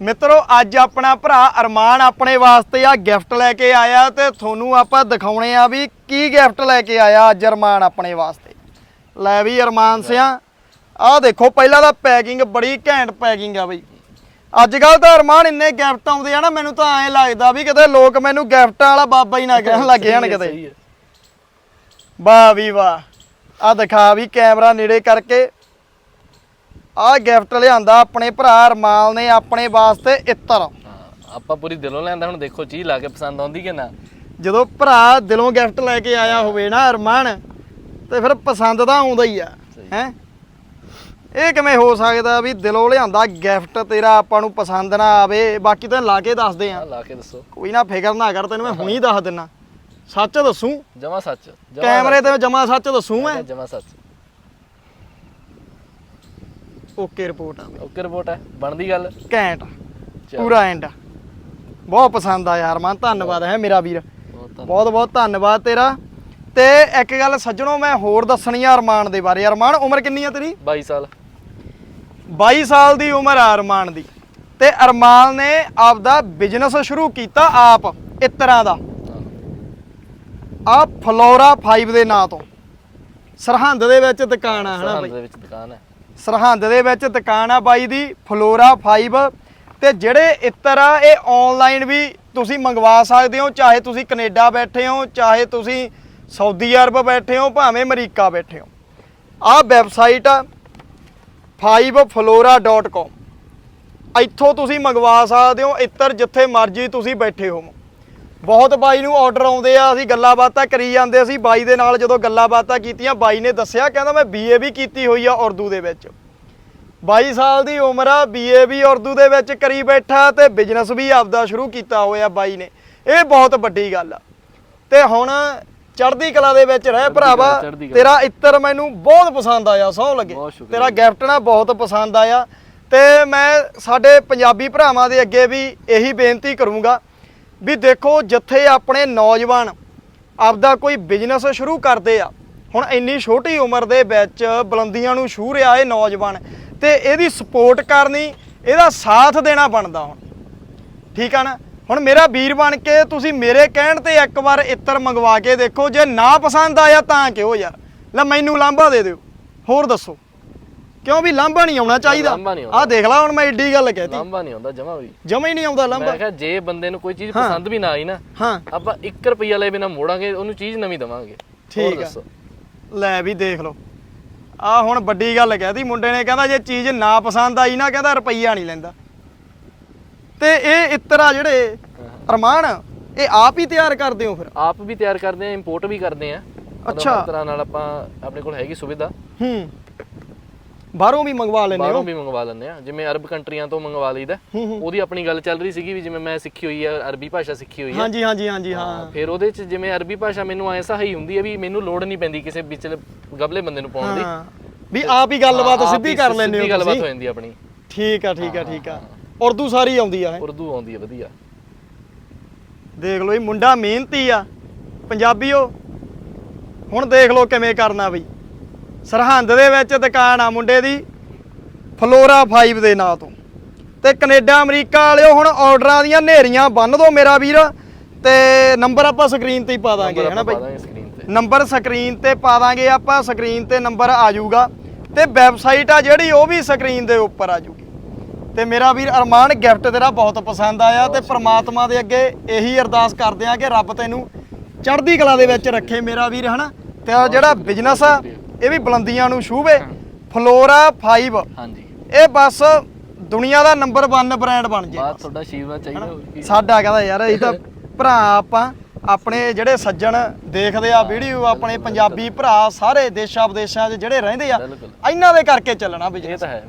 ਮਿੱਤਰੋ ਅੱਜ ਆਪਣਾ ਭਰਾ ਅਰਮਾਨ ਆਪਣੇ ਵਾਸਤੇ ਆ ਗਿਫਟ ਲੈ ਕੇ ਆਇਆ ਤੇ ਤੁਹਾਨੂੰ ਆਪਾਂ ਦਿਖਾਉਣੇ ਆ ਵੀ ਕੀ ਗਿਫਟ ਲੈ ਕੇ ਆਇਆ ਅੱਜ ਅਰਮਾਨ ਆਪਣੇ ਵਾਸਤੇ। ਲੈ ਵੀ ਅਰਮਾਨ ਸਿਆ ਆਹ ਦੇਖੋ ਪਹਿਲਾਂ ਤਾਂ ਪੈਕਿੰਗ ਬੜੀ ਘੈਂਟ ਪੈਕਿੰਗ ਆ ਬਈ। ਅੱਜ ਕੱਲ ਤਾਂ ਅਰਮਾਨ ਇੰਨੇ ਗਿਫਟ ਆਉਂਦੇ ਆ ਨਾ ਮੈਨੂੰ ਤਾਂ ਐਂ ਲੱਗਦਾ ਵੀ ਕਿਤੇ ਲੋਕ ਮੈਨੂੰ ਗਿਫਟਾਂ ਵਾਲਾ ਬਾਬਾ ਹੀ ਨਾ ਕਹਿਣ ਲੱਗੇ ਹੈ, ਕਿਤੇ। ਵਾਹ ਵੀ ਵਾਹ ਆ ਦਿਖਾ ਵੀ ਕੈਮਰਾ ਨੇੜੇ ਕਰਕੇ। ਆ ਗਿਫਟ ਲਿਆਂਦਾ ਆਪਣੇ ਭਰਾ ਅਰਮਾਨ ਨੇ ਆਪਣੇ ਵਾਸਤੇ ਇੱਤਰ। ਆਪਾਂ ਪੂਰੀ ਦਿਲੋਂ ਲੈਂਦਾ ਹੁਣ ਦੇਖੋ ਚੀਜ਼ ਲਾ ਕੇ ਪਸੰਦ ਆਉਂਦੀ ਕਿ ਨਾ। ਜਦੋਂ ਭਰਾ ਦਿਲੋਂ ਗਿਫਟ ਲੈ ਕੇ ਆਇਆ ਹੋਵੇ ਨਾ ਅਰਮਾਨ ਤੇ ਫਿਰ ਪਸੰਦ ਤਾਂ ਆਉਂਦਾ ਹੀ ਆ ਸਹੀ। ਹੈ? ਇਹ ਕਿਵੇਂ ਹੋ ਸਕਦਾ ਵੀ ਦਿਲੋਂ ਲਿਆਂਦਾ ਗਿਫਟ ਤੇਰਾ ਆਪਾਂ ਨੂੰ ਪਸੰਦ ਨਾ ਆਵੇ? ਬਾਕੀ ਤਾਂ ਲਾ ਕੇ ਦੱਸਦੇ ਆ। ਆ ਲਾ ਕੇ ਦੱਸੋ। ਕੋਈ ਨਾ ਫਿਕਰ ਨਾ ਕਰ ਤੈਨੂੰ ਮੈਂ ਹੁਣੀ ਦੱਸ ਦਿੰਨਾ। ਸੱਚ ਦੱਸੂ? ਜਮਾ ਸੱਚ ਜਮਾਂ ਕੈਮਰੇ ਤੇ ਜਮਾ ਸੱਚ ਦੱਸੂ ਮੈਂ? ਸੱਚ, ਜਮਾਂ ਸੱਚ। ਓਕੇ ਰਿਪੋਰਟ ਆ। ਓਕੇ ਰਿਪੋਰਟ ਹੈ ਬਣਦੀ ਗੱਲ? ਘੈਂਟ। ਚਲੋ, ਪੂਰਾ ਐਂਡ ਬਹੁਤ ਪਸੰਦ ਆ ਯਾਰ ਮਨ ਧੰਨਵਾਦ ਹੈ ਮੇਰਾ ਵੀਰ। ਬਹੁਤ। ਬਹੁਤ ਬਹੁਤ ਧੰਨਵਾਦ ਤੇਰਾ। ਤੇ ਇੱਕ ਗੱਲ ਸੱਜਣੋ ਮੈਂ ਹੋਰ ਦੱਸਣੀ ਆ ਅਰਮਾਨ ਦੇ ਬਾਰੇ। ਅਰਮਾਨ ਉਮਰ ਕਿੰਨੀ ਆ ਤੇਰੀ? 22 ਸਾਲ। 22 ਸਾਲ ਦੀ ਉਮਰ ਆ ਅਰਮਾਨ ਦੀ। ਤੇ ਅਰਮਾਨ ਨੇ ਆਪਦਾ ਬਿਜ਼ਨਸ ਸ਼ੁਰੂ ਕੀਤਾ ਆਪ ਇਸ ਤਰ੍ਹਾਂ ਦਾ। ਆ ਫਲੋਰਾ 5 ਦੇ ਨਾਂ ਤੋਂ। ਸਰਹੰਦ ਦੇ ਵਿੱਚ ਦੁਕਾਨ ਆ ਹਨਾ ਸਰਹੰਦ ਬਈ? ਦੇ ਵਿੱਚ ਦੁਕਾਨ ਹੈ। ਸਰਹੰਦ ਦੇ ਵਿੱਚ ਦੁਕਾਨ ਆ ਬਾਈ ਦੀ, ਫਲੋਰਾ 5 ਤੇ ਜਿਹੜੇ ਇੱਤਰ ਆ, ਇਹ ਆਨਲਾਈਨ ਵੀ ਤੁਸੀਂ ਮੰਗਵਾ ਸਕਦੇ ਹੋ, ਚਾਹੇ ਤੁਸੀਂ ਕੈਨੇਡਾ ਬੈਠੇ ਹੋ, ਚਾਹੇ ਤੁਸੀਂ ਸਾਊਦੀ ਅਰਬ ਬੈਠੇ ਹੋ, ਭਾਵੇਂ ਅਮਰੀਕਾ ਬੈਠੇ ਹੋ। ਆਹ ਵੈਬਸਾਈਟ ਆ 5flora.com ਇੱਥੋਂ ਤੁਸੀਂ ਮੰਗਵਾ ਸਕਦੇ ਹੋ, ਇੱਤਰ ਜਿੱਥੇ ਮਰਜ਼ੀ ਤੁਸੀਂ ਬੈਠੇ ਹੋ ਬਹੁਤ ਬਾਈ ਨੂੰ ਆਰਡਰ ਆਉਂਦੇ ਆ ਅਸੀਂ ਗੱਲਾਂ ਬਾਤਾਂ ਕਰੀ ਜਾਂਦੇ ਸੀ ਬਾਈ ਦੇ ਨਾਲ ਜਦੋਂ ਗੱਲਾਂ ਬਾਤਾਂ ਕੀਤੀਆਂ ਬਾਈ ਨੇ ਦੱਸਿਆ ਕਹਿੰਦਾ ਮੈਂ ਬੀਏ ਵੀ ਕੀਤੀ ਹੋਈ ਆ ਉਰਦੂ ਦੇ ਵਿੱਚ। 22 ਸਾਲ ਦੀ ਉਮਰ ਆ ਬੀਏ ਵੀ ਉਰਦੂ ਦੇ ਵਿੱਚ ਕਰੀ ਬੈਠਾ ਤੇ ਬਿਜ਼ਨਸ ਵੀ ਆਪਦਾ ਸ਼ੁਰੂ ਕੀਤਾ ਹੋਇਆ ਬਾਈ ਨੇ। ਇਹ ਬਹੁਤ ਵੱਡੀ ਗੱਲ ਆ। ਤੇ ਹੁਣ ਚੜ੍ਹਦੀ ਕਲਾ ਦੇ ਵਿੱਚ ਰਹਿ ਭਰਾਵਾ। ਤੇਰਾ ਇੱਤਰ ਮੈਨੂੰ ਬਹੁਤ ਪਸੰਦ ਆਇਆ ਸੌ ਲੱਗੇ। ਤੇਰਾ ਗਿਫਟ ਨਾ ਬਹੁਤ ਪਸੰਦ ਆਇਆ। ਤੇ ਮੈਂ ਸਾਡੇ ਪੰਜਾਬੀ ਭਰਾਵਾਂ ਦੇ ਅੱਗੇ ਵੀ ਇਹੀ ਬੇਨਤੀ ਕਰੂੰਗਾ ਵੀ ਦੇਖੋ ਜਿੱਥੇ ਆਪਣੇ ਨੌਜਵਾਨ ਆਪਦਾ ਕੋਈ ਬਿਜ਼ਨਸ ਸ਼ੁਰੂ ਕਰਦੇ ਆ, ਹੁਣ ਇੰਨੀ ਛੋਟੀ ਉਮਰ ਦੇ ਵਿੱਚ ਬੁਲੰਦੀਆਂ ਨੂੰ ਛੂ ਰਿਹਾ ਇਹ ਨੌਜਵਾਨ ਤੇ ਇਹਦੀ ਸਪੋਰਟ ਕਰਨੀ, ਇਹਦਾ ਸਾਥ ਦੇਣਾ ਬਣਦਾ ਹੁਣ। ਠੀਕ ਆ ਨਾ? ਹੁਣ ਮੇਰਾ ਵੀਰ ਬਣ ਕੇ ਤੁਸੀਂ ਮੇਰੇ ਕਹਿਣ ਤੇ ਇੱਕ ਵਾਰ ਇੱਤਰ ਮੰਗਵਾ ਕੇ ਦੇਖੋ, ਜੇ ਨਾ ਪਸੰਦ ਆਇਆ ਤਾਂ ਕਿਉਂ ਯਾਰ? ਲੈ ਮੈਨੂੰ ਲਾਂਭਾ ਦੇ ਦਿਓ। ਹੋਰ ਦੱਸੋ। ਕਿਉਂ ਵੀ ਲਾਂਭਾ ਨਹੀਂ ਆਉਣਾ ਚਾਹੀਦਾ? ਲਾਂਭਾ ਨਹੀਂ ਆਉਣਾ। ਆਹ ਦੇਖ ਲੈ ਹੁਣ ਮੈਂ ਏਡੀ ਗੱਲ ਕਹਿਤੀ। ਲਾਂਭਾ ਨਹੀਂ ਆਉਂਦਾ ਜਮਾ ਵੀ। ਜਮਾ ਹੀ ਨਹੀਂ ਆਉਂਦਾ ਲਾਂਭਾ। ਮੈਂ ਕਿਹਾ ਜੇ ਬੰਦੇ ਨੂੰ ਕੋਈ ਚੀਜ਼ ਹਾਂ। ਪਸੰਦ ਵੀ ਨਾ ਆਈ ਨਾ ਹਾਂ। ਆਪਾਂ 1 ਰੁਪਿਆ ਲੈ ਬਿਨਾ ਮੋੜਾਂਗੇ ਉਹਨੂੰ ਚੀਜ਼ ਨਵੀਂ ਦਵਾਂਗੇ। ਠੀਕ ਆ। ਲੈ ਵੀ ਦੇਖ ਲਓ। ਆ ਹੁਣ ਵੱਡੀ ਗੱਲ ਕਹਿਤੀ ਮੁੰਡੇ ਨੇ ਕਹਿੰਦਾ ਜੇ ਚੀਜ਼ ਨਾ ਪਸੰਦ ਆਈ ਨਾ ਕਹਿੰਦਾ ਰੁਪਈਆ ਨਹੀਂ ਲੈਂਦਾ। ਤੇ ਇਹ ਇੱਤਰ ਜਿਹੜੇ ਅਰਮਾਨ ਇਹ ਆਪ ਹੀ ਤਿਆਰ ਕਰਦੇ ਹੋ ਫਿਰ? ਆਪ ਵੀ ਤਿਆਰ ਕਰਦੇ ਆ ਇੰਪੋਰਟ ਵੀ ਕਰਦੇ ਆ। ਅੱਛਾ। ਹਰ ਤਰ੍ਹਾਂ ਨਾਲ ਆਪਾਂ ਆਪਣੇ ਕੋਲ ਹੈਗੀ ਸੁਵਿਧਾ। ਹੂੰ। ਬਾਹਰੋਂ ਵੀ ਮੰਗਵਾ ਲੈਂਦੇ ਬਾਹਰੋਂ ਹੋ ਵੀ ਮੰਗਵਾ ਲੈਂਦੇ ਆ ਜਿਵੇਂ ਅਰਬ ਕੰਟਰੀਆਂ ਤੋਂ ਮੰਗਵਾ ਲਈਦਾ। ਉਹਦੀ ਆਪਣੀ ਗੱਲ ਚੱਲ ਰਹੀ ਸੀਗੀ ਵੀ ਜਿਵੇਂ ਮੈਂ ਸਿੱਖੀ ਹੋਈ ਆ ਅਰਬੀ ਭਾਸ਼ਾ ਸਿੱਖੀ ਹੋਈ ਆ। ਹਾਂਜੀ ਹਾਂਜੀ ਹਾਂਜੀ ਹਾਂ। ਫਿਰ ਉਹਦੇ ਚ ਜਿਵੇਂ ਅਰਬੀ ਭਾਸ਼ਾ ਮੈਨੂੰ ਐਸਾ ਹੀ ਹੁੰਦੀ ਹੈ ਵੀ ਮੈਨੂੰ ਲੋੜ ਨਹੀਂ ਪੈਂਦੀ ਕਿਸੇ ਵਿੱਚ ਗਬਲੇ ਬੰਦੇ ਨੂੰ ਪਾਉਣ ਦੀ। ਹਾਂ। ਵੀ ਆਪ ਹੀ ਗੱਲਬਾਤ ਆਪ ਸਿੱਧੀ ਹੀ ਕਰ ਲੈਂਦੇ ਸਿੱਧੀ ਹੋ ਗੱਲਬਾਤ ਹੋ ਤੁਸੀਂ ਜਾਂਦੀ ਆ ਆਪਣੀ। ਠੀਕ ਆ ਠੀਕ ਆ ਠੀਕ ਆ। ਉਰਦੂ ਸਾਰੀ ਆਉਂਦੀ ਆ? ਉਰਦੂ ਆਉਂਦੀ ਹੈ ਵਧੀਆ। ਦੇਖ ਲਓ ਇਹ ਮੁੰਡਾ ਮਿਹਨਤੀ ਆ। ਪੰਜਾਬੀਓ ਹੁਣ ਦੇਖ ਲਓ ਕਿਵੇਂ ਕਰਨਾ ਬਈ। ਸਰਹੰਦ ਦੇ ਵਿੱਚ ਦੁਕਾਨ ਆ ਮੁੰਡੇ ਦੀ ਫਲੋਰਾ 5 ਦੇ ਨਾਂ ਤੋਂ। ਤੇ ਕੈਨੇਡਾ ਅਮਰੀਕਾ ਵਾਲਿਓ ਹੁਣ ਆਰਡਰਾਂ ਦੀਆਂ ਨੇਰੀਆਂ ਬੰਨ ਦੋ ਮੇਰਾ ਵੀਰ ਤੇ ਨੰਬਰ ਆਪਾਂ ਸਕਰੀਨ ਤੇ ਹੀ ਪਾ ਦਾਂਗੇ ਹਨਾ ਬਈ? ਨੰਬਰ ਸਕਰੀਨ ਤੇ ਪਾ ਦਾਂਗੇ ਆਪਾਂ ਸਕਰੀਨ ਤੇ ਨੰਬਰ ਆ ਜਾਊਗਾ। ਤੇ ਵੈਬਸਾਈਟ ਆ ਜਿਹੜੀ ਉਹ ਵੀ ਸਕਰੀਨ ਦੇ ਉੱਪਰ ਆ ਜਾਊਗੀ। ਤੇ ਮੇਰਾ ਵੀਰ ਅਰਮਾਨ ਗਿਫਟ ਤੇਰਾ ਬਹੁਤ ਪਸੰਦ ਆਇਆ ਤੇ ਪ੍ਰਮਾਤਮਾ ਦੇ ਅੱਗੇ ਇਹੀ ਅਰਦਾਸ ਕਰਦੇ ਆ ਕਿ ਰੱਬ ਤੈਨੂੰ ਚੜ੍ਹਦੀ ਕਲਾ ਦੇ ਵਿੱਚ ਰੱਖੇ ਮੇਰਾ ਵੀਰ ਹਨਾ? ਤੇ ਜਿਹੜਾ ਬਿਜ਼ਨਸ ਆ ਇਹ ਵੀ ਬੁਲੰਦੀਆਂ ਨੂੰ ਛੂਵੇ ਫਲੋਰਾ 5 ਹਾਂਜੀ। ਇਹ ਬਸ ਦੁਨੀਆ ਦਾ ਨੰਬਰ 1 ਬ੍ਰਾਂਡ ਬਣ ਜੇ। ਬਾਤ ਤੁਹਾਡਾ ਆਸ਼ੀਰਵਾਦ ਚਾਹੀਦਾ ਸਾਡਾ ਕਹਿੰਦਾ ਯਾਰ ਇਹ ਤਾਂ ਭਰਾ ਆਪਾਂ ਆਪਣੇ ਜਿਹੜੇ ਸੱਜਣ ਦੇਖਦੇ ਆ ਵੀਡੀਓ ਆਪਣੇ ਪੰਜਾਬੀ ਭਰਾ ਸਾਰੇ ਦੇਸ਼ਾਂ ਵਿਦੇਸ਼ਾਂ 'ਚ ਜਿਹੜੇ ਰਹਿੰਦੇ ਆ ਇਹਨਾਂ ਦੇ ਕਰਕੇ ਚੱਲਣਾ ਬਿਜ਼ਨਸ ਇਹ ਤਾਂ ਹੈ।